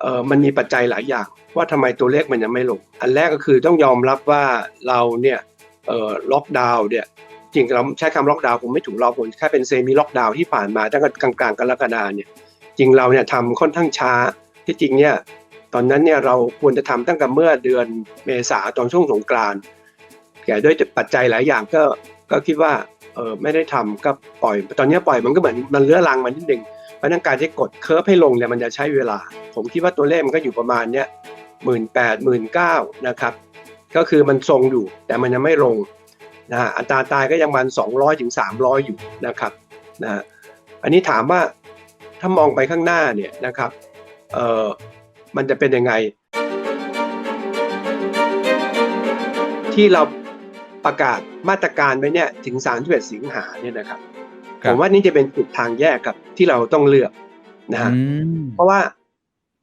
เออมันมีปัจจัยหลายอย่าง ว่าทำไมตัวเลขมันยังไม่ลง อันแรกก็คือต้องยอมรับว่าเราเนี่ยเออล็อกดาวน์เนี่ยจริงเราใช้คำล็อกดาวน์ผมไม่ถูกเราผมแค่เป็นเซมิล็อกดาวน์ที่ผ่านมาตั้งแต่กลางๆกรกฎาเนี่ยจริงเราเนี่ยทำค่อนข้างช้าที่จริงเนี่ยตอนนั้นเนี่ยเราควรจะทำตั้งแต่เมื่อเดือนเมษาตอนช่วงสงกรานต์แต่ด้วยปัจจัยหลายอย่างก็ก็คิดว่าเออไม่ได้ทำก็ปล่อย ตอนนี้ปล่อยมันก็เหมือนมันเลื้อรังมันนิดหนึ่ง เพราะนั้นการที่กดเคิร์ฟให้ลงเนี่ยมันจะใช้เวลา ผมคิดว่าตัวเลขมันก็อยู่ประมาณเนี้ยหมื่นแปดหมื่นเก้านะครับ ก็คือมันทรงอยู่แต่มันยังไม่ลงนะอัตราตายก็ยังมันสองร้อยถึงสามร้อยอยู่นะครับนะอันนี้ถามว่าถ้ามองไปข้างหน้าเนี่ยนะครับเออมันจะเป็นยังไง ที่เราประกาศมาตรการไว้เนี่ยถึง 31 สิงหาเนี่ยนะครับ ผบมว่านี่จะเป็นจุดทางแยกกับที่เราต้องเลือกนะฮะอืมเพราะว่า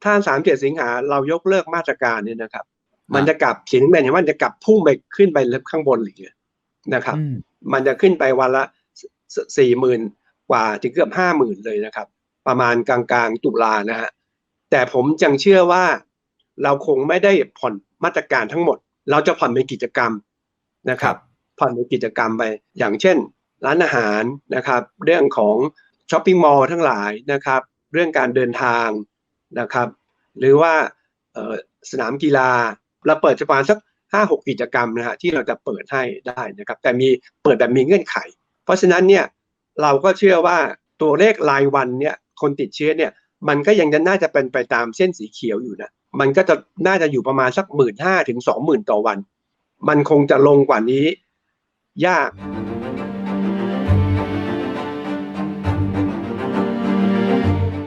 ถ้า31สิงหาเรายกเลิกมาตรการเนี่ยนะครับบมันจะกลับเขียนแม่นว่ามันจะกลับพุ่งไปขึ้นไปข้างบนเลยนะครับอืมมันจะขึ้นไปวันละสี่หมื่นกว่าถึงเกือบห้าหมื่นเลยนะครับ ประมาณกลางๆตุลานะฮะแต่ผมจังเชื่อว่าเราคงไม่ได้ผ่อนมาตรการทั้งหมด เราจะผ่อนเป็นกิจกรรมนะครับ ผ่อนเป็นกิจกรรมไปอย่างเช่น ร้านอาหารนะครับ เรื่องของช้อปปิ้งมอลล์ทั้งหลายนะครับ เรื่องการเดินทางนะครับ หรือว่าสนามกีฬาเราเปิดประมาณสักห้าหกกิจกรรมนะฮะที่เราจะเปิดให้ได้นะครับ แต่มีเปิดแบบมีเงื่อนไข เพราะฉะนั้นเนี่ยเราก็เชื่อว่าตัวเลขรายวันเนี่ยคนติดเชื้อเนี่ยมันก็ยังจะน่าจะเป็นไปตามเส้นสีเขียวอยู่นะมันก็จะน่าจะอยู่ประมาณสักหมื่นห้าถึงสองหมื่นต่อวัน มันคงจะลงกว่านี้ยาก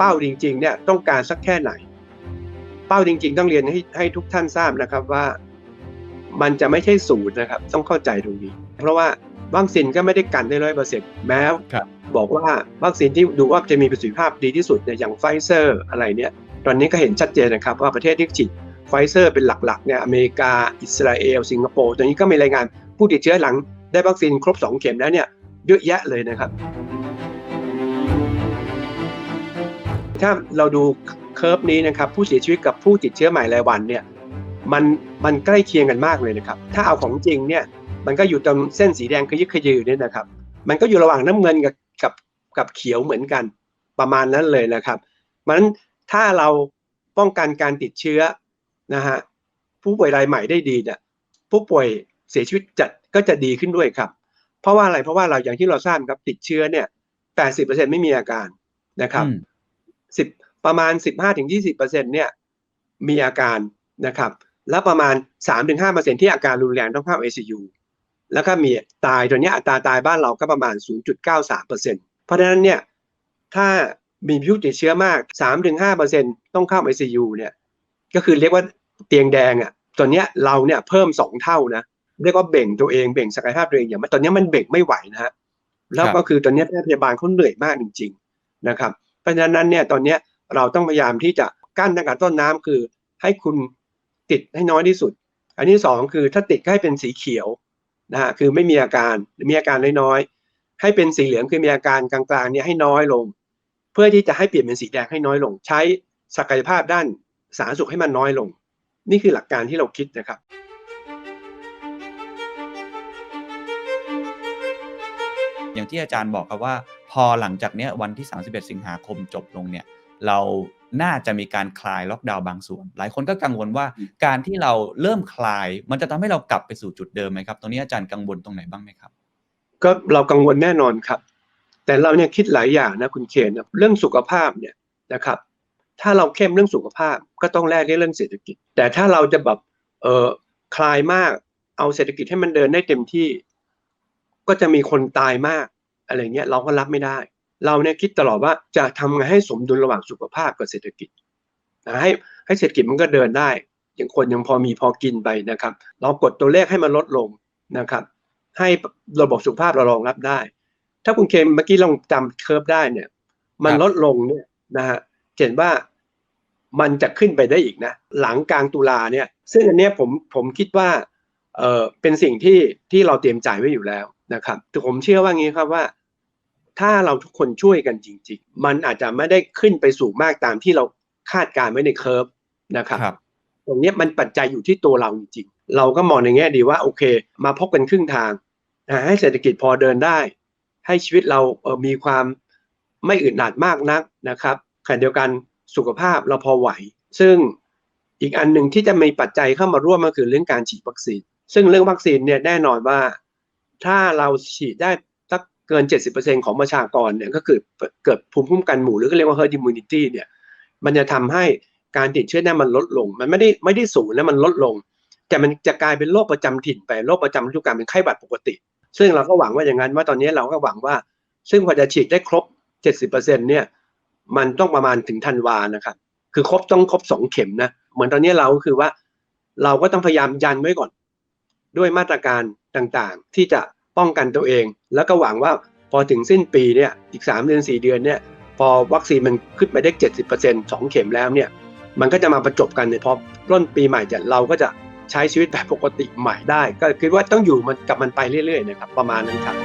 เป้าจริงๆเนี่ยต้องการสักแค่ไหน เป้าจริง ๆ ต้องเรียนให้ให้ทุกท่านทราบนะครับว่า มันจะไม่ใช่ศูนย์นะครับ ต้องเข้าใจตรงนี้ เพราะว่าวัคซีนก็ไม่ได้กันได้ร้อยเปอร์เซ็นต์แม้ครับบอกว่าวัคซีนที่ดูว่าจะมีประสิทธิภาพดีที่สุดเนี่ยอย่างไฟเซอร์อะไรเนี่ยตอนนี้ก็เห็นชัดเจนนะครับว่าประเทศที่ฉีดไฟเซอร์เป็นหลักๆเนี่ยอเมริกา อิสราเอล สิงคโปร์ตอนนี้ก็มีรายงานผู้ติดเชื้อหลังได้วัคซีนครบ 2 เข็มแล้วเนี่ยเยอะแยะเลยนะครับ ถ้าเราดูเคอร์ฟนี้นะครับผู้เสียชีวิตกับผู้ติดเชื้อใหม่รายวันเนี่ยมันมันใกล้เคียงกันมากเลยนะครับ ถ้าเอาของจริงเนี่ยมันก็อยู่ตรงเส้นสีแดงขยึกขยือเนี่ยนะครับ มันก็อยู่ระหว่างน้ำเงินกับกับกับเขียวเหมือนกันประมาณนั้นเลยนะครับมันถ้าเราป้องกันการติดเชื้อนะฮะผู้ป่วยรายใหม่ได้ดีเนี่ยผู้ป่วยเสียชีวิตจะก็จะดีขึ้นด้วยครับ เพราะว่าอะไรเพราะว่าเราอย่างที่เราทราบครับติดเชื้อเนี่ย80%ไม่มีอาการนะครับ สิบประมาณ 15-20%เนี่ยมีอาการนะครับแล้วประมาณ 3-5%ที่อาการรุนแรงต้องเข้า ICU แล้วก็มีตายตัวเนี้ยอัตราตายบ้านเราก็ประมาณ 0.93%เพราะฉะนั้นเนี่ยถ้ามีผู้ติดเชื้อมาก 3-5%ต้องเข้า ICU เนี่ยก็คือเรียกว่าเตียงแดงอะตอนเนี้ยเราเนี่ยเพิ่ม 2 เท่านะเรียกว่าเบ่งตัวเองเบ่งศักยภาพตัวเองอย่างตอนนี้มันเบ่งไม่ไหวนะฮะแล้วก็คือตอนนี้แพทย์พยาบาลเขาเหนื่อยมากจริง ๆ นะครับ เพราะฉะนั้นเนี่ยตอนนี้เราต้องพยายามที่จะกั้นตั้งแต่ต้นน้ำคือ ให้คุณติดให้น้อยที่สุด อันที่สองคือถ้าติดให้เป็นสีเขียวนะฮะคือไม่มีอาการหรือมีอาการน้อยๆให้เป็นสีเหลืองคือมีอาการกลางๆเนี่ยให้น้อยลง เพื่อที่จะให้เปลี่ยนเป็นสีแดงให้น้อยลง ใช้ศักยภาพด้านสาธารณสุขให้มันน้อยลง นี่คือหลักการที่เราคิดนะครับอย่างที่อาจารย์บอกครับว่า พอหลังจากเนี้ยวันที่ 31 สิงหาคมจบลงเนี่ยเราน่าจะมีการคลายล็อกดาวน์บางส่วน หลายคนก็กังวลว่าอืมการที่เราเริ่มคลาย มันจะทำให้เรากลับไปสู่จุดเดิมไหมครับตรงนี้อาจารย์กังวลตรงไหนบ้างไหมครับ ก็เรากังวลแน่นอนครับ แต่เราเนี่ยคิดหลายอย่างนะคุณเคนนะเรื่องสุขภาพเนี่ยนะครับ ถ้าเราเข้มเรื่องสุขภาพก็ต้องแลกด้วยเรื่องเศรษฐกิจ แต่ถ้าเราจะแบบเออคลายมากเอาเศรษฐกิจให้มันเดินได้เต็มที่ ก็จะมีคนตายมาก อะไรเงี้ยเราก็รับไม่ได้ เราเนี่ยคิดตลอดว่าจะทำไงให้สมดุลระหว่างสุขภาพกับเศรษฐกิจนะให้ให้เศรษฐกิจมันก็เดินได้ อย่างคนยังพอมีพอกินไปนะครับ เรากดตัวเลขให้มันลดลงนะครับ ให้ระบบสุขภาพเรารองรับได้ ถ้าคุณเคมเมื่อกี้ลองจำเคอร์ฟได้เนี่ย มันลดลงเนี่ยนะฮะเห็นว่ามันจะขึ้นไปได้อีกนะ หลังกลางตุลาเนี่ย ซึ่งอันเนี้ยผมผมคิดว่าเออเป็นสิ่งที่ที่เราเตรียมใจไว้อยู่แล้ว นะครับแต่ผมเชื่อว่างี้ครับว่า ถ้าเราทุกคนช่วยกันจริง ๆ มันอาจจะไม่ได้ขึ้นไปสูงมากตามที่เราคาดการณ์ไว้ในเคอร์ฟนะครับครับตรงเนี้ยมันปัจจัยอยู่ที่ตัวเราจริงๆ เราก็มองในแง่ดีว่าโอเค มาพบกันครึ่งทางนะให้เศรษฐกิจพอเดินได้ ให้ชีวิตเราเอ่อมีความไม่อึดอัดมากนักนะครับขณะเดียวกันสุขภาพเราพอไหว ซึ่งอีกอันหนึ่งที่จะมีปัจจัยเข้ามาร่วมก็คือเรื่องการฉีดวัคซีน ซึ่งเรื่องวัคซีนเนี่ยแน่นอนว่า ถ้าเราฉีดได้สักเกิน 70%ของประชากรเนี่ยก็คือเกิดภูมิคุ้มกันหมู่หรือก็เรียกว่า herd immunity เนี่ยมันจะทำให้การติดเชื้อนี่ยมันลดลง มันไม่ได้ไม่ได้สูงนะมันลดลง แต่มันจะกลายเป็นโรคประจำถิ่นไปโรคประจำฤดูกาลเป็นไข้หวัดปกติ ซึ่งเราก็หวังว่าอย่างนั้นว่าตอนนี้เราก็หวังว่า ซึ่งพอจะฉีดได้ครบ 70%เนี่ยมันต้องประมาณถึงธันวานะครับ คือครบต้องครบสองเข็มนะ เหมือนตอนนี้เราก็คือว่า เราก็ต้องพยายามยันไว้ก่อน ด้วยมาตรการต่างๆ ที่จะป้องกันตัวเอง แล้วก็หวังว่าพอถึงสิ้นปีเนี่ยอีก 3 เดือน 4 เดือนเนี่ยพอวัคซีนมันขึ้นไปได้ 70% 2เข็มแล้วเนี่ยมันก็จะมาประจบกันเนี่ยพอต้นปีใหม่จะเราก็จะใช้ชีวิตแบบปกติใหม่ได้ ก็คิดว่าต้องอยู่มันกับมันไปเรื่อยๆนะครับประมาณนั้นครับ